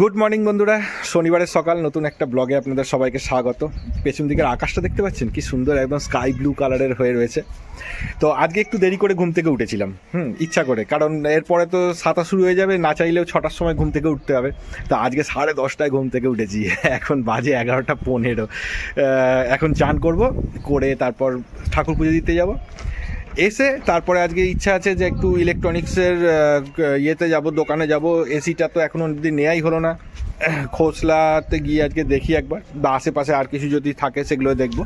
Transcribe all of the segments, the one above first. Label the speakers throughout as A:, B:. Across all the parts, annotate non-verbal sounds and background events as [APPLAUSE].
A: Good morning বন্ধুরা। শনিবারের সকাল, নতুন একটা ব্লগে আপনাদের সবাইকে স্বাগত। পেছন দিকের আকাশটা দেখতে পাচ্ছেন? কি সুন্দর একদম স্কাই ব্লু কালারের হয়ে রয়েছে। তো আজকে একটু দেরি করে ঘুম থেকে উঠেছিলাম। হুম, ইচ্ছা করে। কারণ এরপরে তো সাঁতার শুরু হয়ে যাবে, না চাইলেও ছটার সময় ঘুম থেকে উঠতে হবে। তো আজকে সাড়ে দশটায় ঘুম থেকে উঠেছি। [LAUGHS] এখন বাজে এগারোটা পনেরো। এখন চান করব, করে তারপর ঠাকুর পুজো দিতে যাব। এসে তারপরে আজকে ইচ্ছা আছে যে একটু ইলেকট্রনিক্সের ইয়েতে যাব, দোকানে যাব। এসিটা তো এখনও অবধি নেওয়াই হলো না। [CLEARS THROAT] খোসলাতে গিয়ে আজকে দেখি একবার। বা আশেপাশে আর কিছু যদি থাকে সেগুলো দেখব।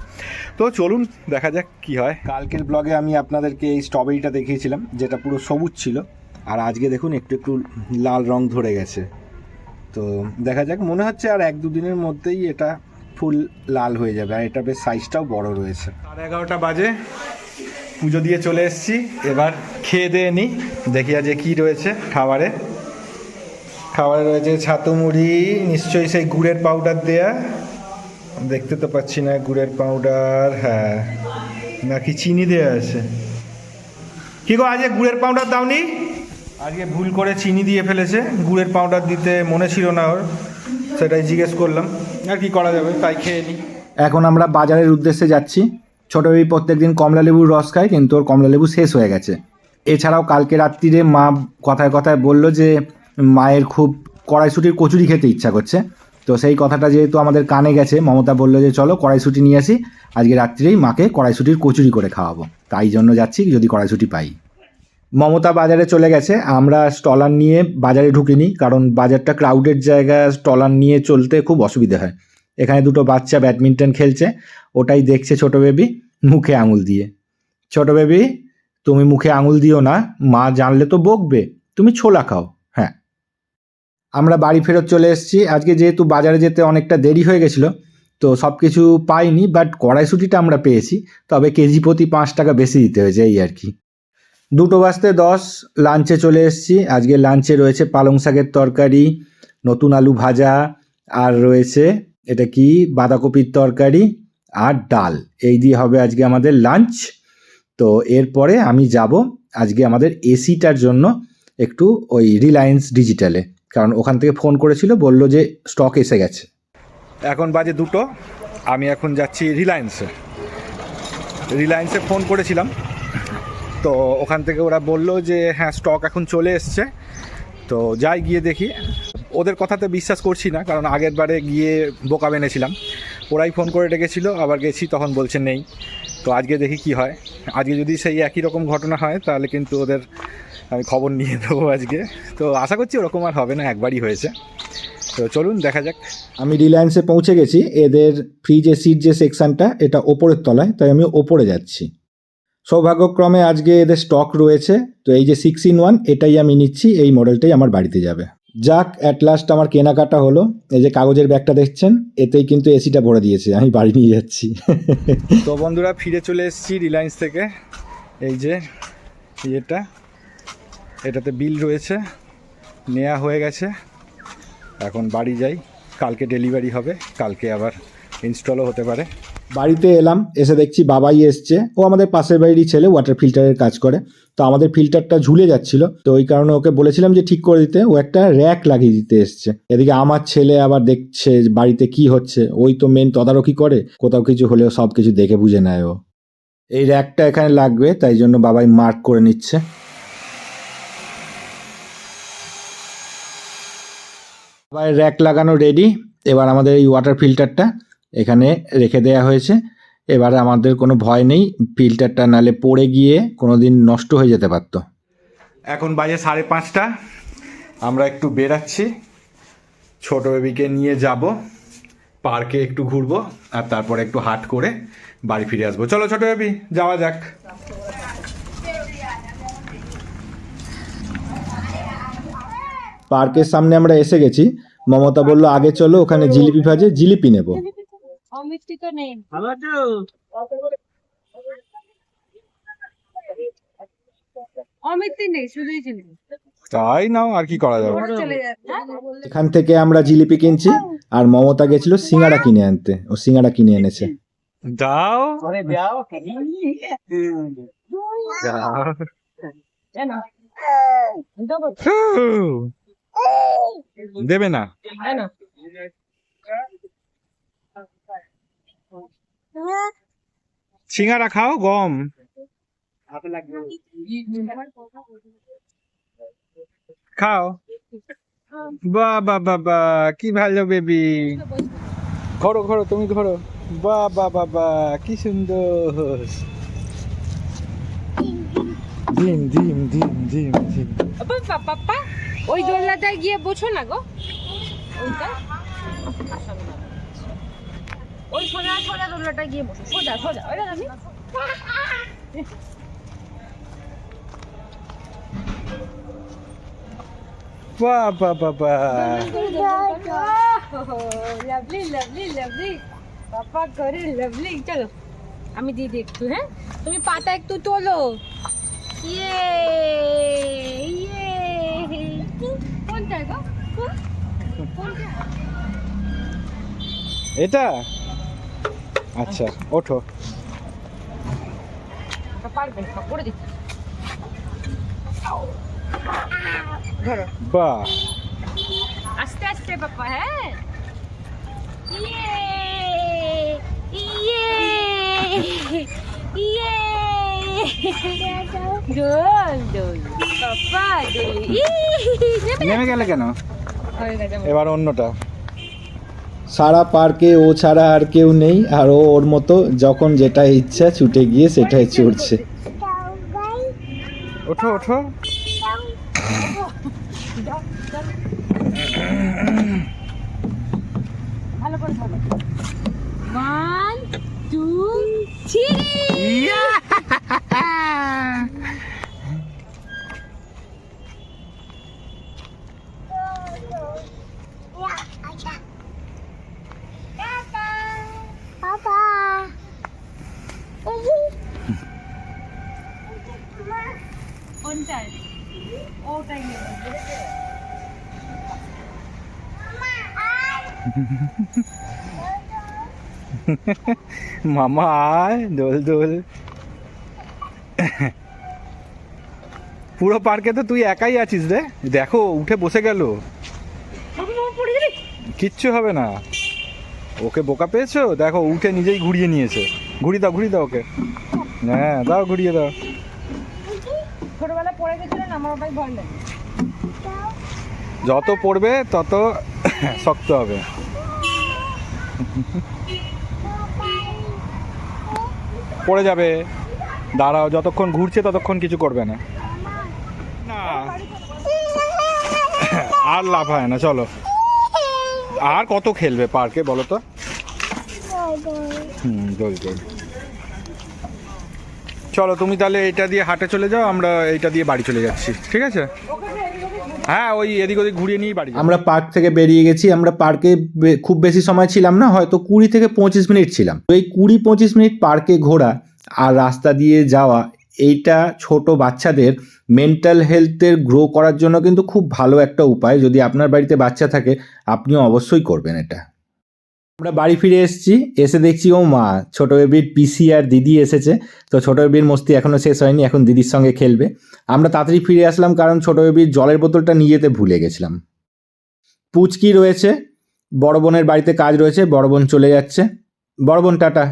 A: তো চলুন, দেখা যাক কি হয়। কালকের ব্লগে আমি আপনাদেরকে এই স্ট্রবেরিটা দেখিয়েছিলাম, যেটা পুরো সবুজ ছিল। আর আজকে দেখুন, একটু একটু লাল রং ধরে গেছে। তো দেখা যাক, মনে হচ্ছে আর এক দুদিনের মধ্যেই এটা ফুল লাল হয়ে যাবে। আর এটা বেশ সাইজটাও বড় রয়েছে। সাড়ে এগারোটা বাজে। পুজো দিয়ে চলে এসেছি। এবার খেয়ে দিয়ে নিই দেখি আজ কী রয়েছে খাবারে। খাবারে রয়েছে ছাতু মুড়ি, নিশ্চয়ই সেই গুড়ের পাউডার দেয়া। দেখতে তো পাচ্ছি না গুড়ের পাউডার হ্যাঁ। নাকি চিনি দেয়া আছে। কি গো, আজকে গুড়ের পাউডার দাওনি? আজকে ভুল করে চিনি দিয়ে ফেলেছে। গুড়ের পাউডার দিতে মনে ছিল না ওর। সেটাই জিজ্ঞেস করলাম। আর কি করা যাবে, তাই খেয়ে নিই এখন আমরা বাজারের উদ্দেশ্যে যাচ্ছি। ছোট বেবি প্রত্যেকদিন কমলা লেবুর রস খায়, কিন্তু ওর কমলালেবু শেষ হয়ে গেছে। এছাড়াও কালকে রাত্রিরে মা কথায় কথায় বলল যে, মায়ের খুব কড়াইশুটির কচুরি খেতে ইচ্ছা করছে। তো সেই কথাটা যেহেতু আমাদের কানে গেছে, মমতা বলল যে, চলো কড়াইশুটি নিয়ে আসি। আজকে রাত্রিরেই মাকে কড়াইশুটির কচুরি করে খাওয়াবো। তাই জন্য যাচ্ছি, যদি কড়াইশুটি পাই। মমতা বাজারে চলে গেছে। আমরা স্টলার নিয়ে বাজারে ঢুকিনি, কারণ বাজারটা ক্রাউডেড জায়গা স্টলার নিয়ে চলতে খুব অসুবিধা হয়। এখানে দুটো বাচ্চা ব্যাডমিন্টন খেলছে। ওটাই দেখছে ছোট বেবি মুখে আঙুল দিয়ে। ছোট বেবি, তুমি মুখে আঙুল দিও না, মা জানলে তো বকবে, তুমি ছোলা খাও হ্যাঁ। আমরা বাড়ি ফেরত চলে এসেছি। আজকে যেহেতু বাজারে যেতে অনেকটা দেরি হয়ে গেছিল, তো সব কিছু পাইনি, বাট কড়াইশুটিটা আমরা পেয়েছি, তবে কেজি প্রতি পাঁচ টাকা বেশি দিতে হয়েছে, এই আর কি। দুটো বাজতে দশ, লাঞ্চে চলে এসেছি। আজকে লাঞ্চে রয়েছে পালং শাকের তরকারি, নতুন আলু ভাজা, আর রয়েছে, এটা কি, বাঁধাকপির তরকারি আর ডাল। এই দিয়ে হবে আজকে আমাদের লাঞ্চ তো এরপরে আমি যাব আজকে আমাদের এসিটার জন্য একটু ওই রিলায়েন্স ডিজিটালে কারণ ওখান থেকে ফোন করেছিল, বলল যে স্টক এসে গেছে। এখন বাজে দুটো, আমি এখন যাচ্ছি রিলায়েন্সে রিলায়েন্সে ফোন করেছিলাম। তো ওখান থেকে ওরা বলল যে হ্যাঁ স্টক এখন চলে এসছে। তো যাই গিয়ে দেখি। ওদের কথাতে বিশ্বাস করছি না, কারণ আগের বারে গিয়ে বোকা বেনেছিলাম। ওরাই ফোন করে ডেকেছিল, আবার গেছি, তখন বলছে নেই। তো আজকে দেখি কি হয়। আজকে যদি সেই একই রকম ঘটনা হয়, তাহলে কিন্তু ওদের আমি খবর নিয়ে দেবো আজকে। তো আশা করছি ওরকম আর হবে না, একবারই হয়েছে। তো চলুন, দেখা যাক। আমি রিলায়েন্সে পৌঁছে গেছি, এদের ফ্রিজ এসির যে সেকশনটা এটা ওপরের তলায়, তাই আমি ওপরে যাচ্ছি। সৌভাগ্যক্রমে আজকে এদের স্টক রয়েছে, তো এই যে সিক্স ইন ওয়ান এটাই আমি নিচ্ছি, এই মডেলটাই আমার বাড়িতে যাবে। যাক অ্যাট লাস্ট আমার কেনাকাটা হলো। এই যে কাগজের ব্যাগটা দেখছেন, এতেই কিন্তু এসিটা ভরে দিয়েছে। আমি বাড়ি নিয়ে যাচ্ছি। তো বন্ধুরা, ফিরে চলে এসেছি রিলায়েন্স থেকে। এই যে, ইয়েটা, এটাতে বিল রয়েছে। নেওয়া হয়ে গেছে। এখন বাড়ি যাই। কালকে ডেলিভারি হবে। কালকে আবার ইনস্টলও হতে পারে। বাড়িতে এলাম, এসে দেখছি বাবাই এসছে। ও আমাদের পাশের বাড়িরই ছেলে ওয়াটার ফিল্টারের কাজ করে। তো আমাদের ফিল্টারটা ঝুলে যাচ্ছিল। তো ওই কারণে ওকে বলেছিলাম যে ঠিক করে দিতে। ও একটা র্যাক লাগিয়ে দিতে এসছে। এদিকে আমার ছেলে আবার দেখছে বাড়িতে কি হচ্ছে। ওই তো মেন তদারকি করে। কোথাও কিছু হলেও সব কিছু দেখে বুঝে নেয় ও। এই র্যাকটা এখানে লাগবে, তাই জন্য বাবাই মার্ক করে নিচ্ছে। বাবাই র্যাক লাগানো রেডি এবার আমাদের এই ওয়াটার ফিল্টারটা এখানে রেখে দেওয়া হয়েছে। এবারে আমাদের কোনো ভয় নেই ফিল্টারটা নালে পড়ে গিয়ে কোনো দিন নষ্ট হয়ে যেতে পারতো। এখন বাজে সাড়ে পাঁচটা। আমরা একটু বেরাচ্ছি। ছোট বেবিকে নিয়ে যাব পার্কে একটু ঘুরবো আর তারপরে একটু হাট করে বাড়ি ফিরে আসব। চলো ছোট বেবি যাওয়া যাক। পার্কের সামনে আমরা এসে গেছি। মমতা বলল আগে চলো ওখানে জিলিপি ভাজে জিলিপি নেব।
B: অমিষ্টি তো নেই নেই শুধুই চিনি
A: তাই নাও আর কি করা যাবে?
B: যাচ্ছে
A: এখান থেকে আমরা জিলিপি কিনছি আর মমতা গেছিল সিঙ্গাড়া কিনে আনতে। ও সিঙ্গাড়া কিনে এনেছে। দাও। দেবে না।
B: তাই না
C: সিঙ্গারা খাও, গম। খাও। বা বা বা বা কি ভালো বেবি। ঘরো ঘরো, তুমি ঘরো। বা বা বা বা কি সুন্দর। ডিম ডিম ডিম ডিম ডিম।
B: পাপা ওই দোলনাটায় গিয়ে বসো না গো। ওইটা। ওই সোজা সোজা দোলনাটায় গিয়ে বসো। সোজা সোজা ওইটা আমি।
C: বা বা বা বা
B: লাভলি লাভলি লাভলি পাপা করে লাভলি চলো আমি দিয়ে দিই একটু হ্যাঁ? তুমি পাতা একটু তোলো। ইয়ে ইয়ে কোনটা গো? কোনটা?
C: এটা? আচ্ছা ওঠো।
B: তা পারবে না করে দিচ্ছি। ধরো।
C: বা।
B: আস্তে আস্তে পাপা হ্যাঁ। ইয়ে ইয়ে ইয়ে। নেমে
C: গেলে কেন। এবার অন্যটা।
A: সারা পার্কে ও ছাড়া আর কেউ নেই আর ও ওর মতো যখন যেটা ইচ্ছা ছুটে গিয়ে সেটাই চড়ছে।
C: ওঠো ওঠো।
B: ভালো করে ধরো। ওয়ান টু থ্রি কোনটায় ওটাই নেবে [LAUGHS]
C: মামা আয় দোল দোল। পুরো পার্কে তো তুই একাই আছিস রে। দেখো উঠে বসে গেল। কিচ্ছু হবে না। ওকে বোকা পেয়েছ? দেখো উঠে নিজেই ঘুরিয়ে নিয়েছে। ঘুরি দাও ঘুরি দাও ওকে। হ্যাঁ দাও ঘুরিয়ে দাও।
B: ছোটবেলা পড়ে গেছিলেন আমার ভয় লাগে।
C: যত পড়বে তত শক্ত হবে। পড়ে যাবে। দাঁড়াও যতক্ষণ ঘুরছে ততক্ষণ কিছু করবে না। না। আর লাভ হয় না চলো। আর কত খেলবে পার্কে বলো তো? হুম চলো তুমি তাহলে এটা দিয়ে হাটে চলে যাও আমরা এটা দিয়ে বাড়ি চলে যাচ্ছি। ঠিক আছে? হ্যাঁ ওই এদিক ওদিক ঘুরিয়ে নিয়ে বাড়ি
A: আমরা পার্ক থেকে বেরিয়ে গেছি, আমরা পার্কে খুব বেশি সময় ছিলাম না, হয়তো কুড়ি থেকে পঁচিশ মিনিট ছিলাম। তো এই কুড়ি পঁচিশ মিনিট পার্কে ঘোরা আর রাস্তা দিয়ে যাওয়া, এইটা ছোট বাচ্চাদের মেন্টাল হেলথের গ্রো করার জন্য কিন্তু খুব ভালো একটা উপায়। যদি আপনার বাড়িতে বাচ্চা থাকে, আপনিও অবশ্যই করবেন এটা। আমরা বাড়ি ফিরে এসেছি, এসে দেখছি, ও মা, ছোটো বেবির পিসি আর দিদি এসেছে। তো ছোট বেবির মস্তি এখনও শেষ হয়নি, এখন দিদির সঙ্গে খেলবে। আমরা তাড়াতাড়ি ফিরে আসলাম কারণ ছোটো বেবির জলের বোতলটা নিয়ে যেতে ভুলে গেছিলাম। পুচকি রয়েছে, বড় বোনের বাড়িতে কাজ রয়েছে, বড় বোন চলে যাচ্ছে। বড় বোন, টাটা।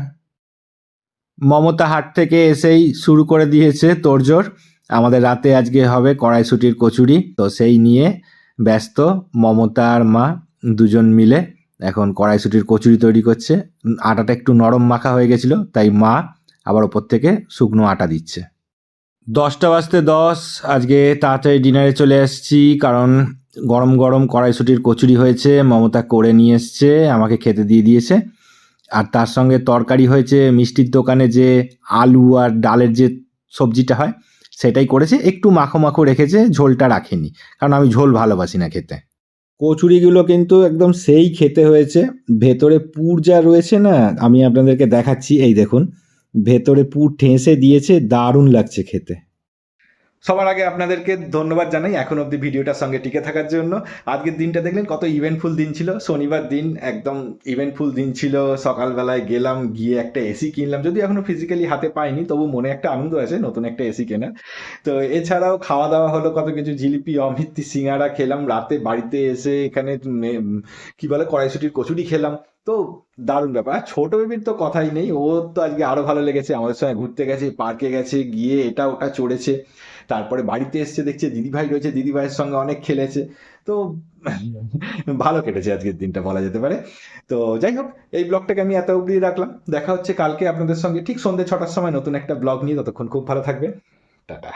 A: মমতা হাট থেকে এসেই শুরু করে দিয়েছে তোড়জোড়। আমাদের রাতে আজকে হবে কড়াইশুটির কচুরি। তো সেই নিয়ে ব্যস্ত মমতা আর মা দুজন মিলে এখন কড়াইশুটির কচুরি তৈরি করছে। আটাটা একটু নরম মাখা হয়ে গেছিল, তাই মা আবার ওপর থেকে শুকনো আটা দিচ্ছে। দশটা বাজতে দশ, আজকে তাড়াতাড়ি ডিনারে চলে এসেছি, কারণ গরম গরম কড়াইশুটির কচুরি হয়েছে, মমতা করে নিয়ে এসছে, আমাকে খেতে দিয়ে দিয়েছে। আর তার সঙ্গে তরকারি হয়েছে, মিষ্টির দোকানে যে আলু আর ডালের যে সবজিটা হয়, সেটাই করেছে, একটু মাখো মাখো রেখেছে, ঝোলটা রাখেনি, কারণ আমি ঝোল ভালোবাসি না খেতে। কচুরিগুলো কিন্তু একদম সেই খেতে হয়েছে। ভেতরে পুর যা রয়েছে না, আমি আপনাদেরকে দেখাচ্ছি, এই দেখুন। ভেতরে পুর ঠেসে দিয়েছে, দারুণ লাগছে খেতে। সবার আগে আপনাদেরকে ধন্যবাদ জানাই এখন অবধি ভিডিওটার সঙ্গে টিকে থাকার জন্য। আজকের দিনটা দেখলেন কত ইভেন্টফুল দিন ছিল। শনিবার দিন একদম ইভেন্টফুল দিন ছিল। সকালবেলায় গেলাম, গিয়ে একটা এসি কিনলাম। যদি এখনও ফিজিক্যালি হাতে পাইনি, তবু মনে একটা আনন্দ আছে, নতুন একটা এসি কেনার। তো এছাড়াও খাওয়া দাওয়া হলো কত কিছু। জিলিপি, অমৃতি, সিঙ্গারা খেলাম। রাতে বাড়িতে এসে এখানে কি বলে, কড়াইশুটির কচুরি খেলাম। তো দারুণ ব্যাপার। আর ছোট বেবির তো কথাই নেই, ও তো আজকে আরও ভালো লেগেছে। আমাদের সঙ্গে ঘুরতে গেছে, পার্কে গেছে, গিয়ে এটা ওটা চড়েছে। তারপরে বাড়িতে এসছে, দেখছে দিদিভাই রয়েছে, দিদিভাইয়ের সঙ্গে অনেক খেলেছে। তো ভালো কেটেছে আজকের দিনটা বলা যেতে পারে। তো যাই হোক, এই ব্লগটাকে আমি এত অবধি রাখলাম। দেখা হচ্ছে কালকে আপনাদের সঙ্গে। ঠিক সন্ধ্যে ছটার সময় নতুন একটা ব্লগ নিয়ে। ততক্ষণ খুব ভালো থাকবে টাটা।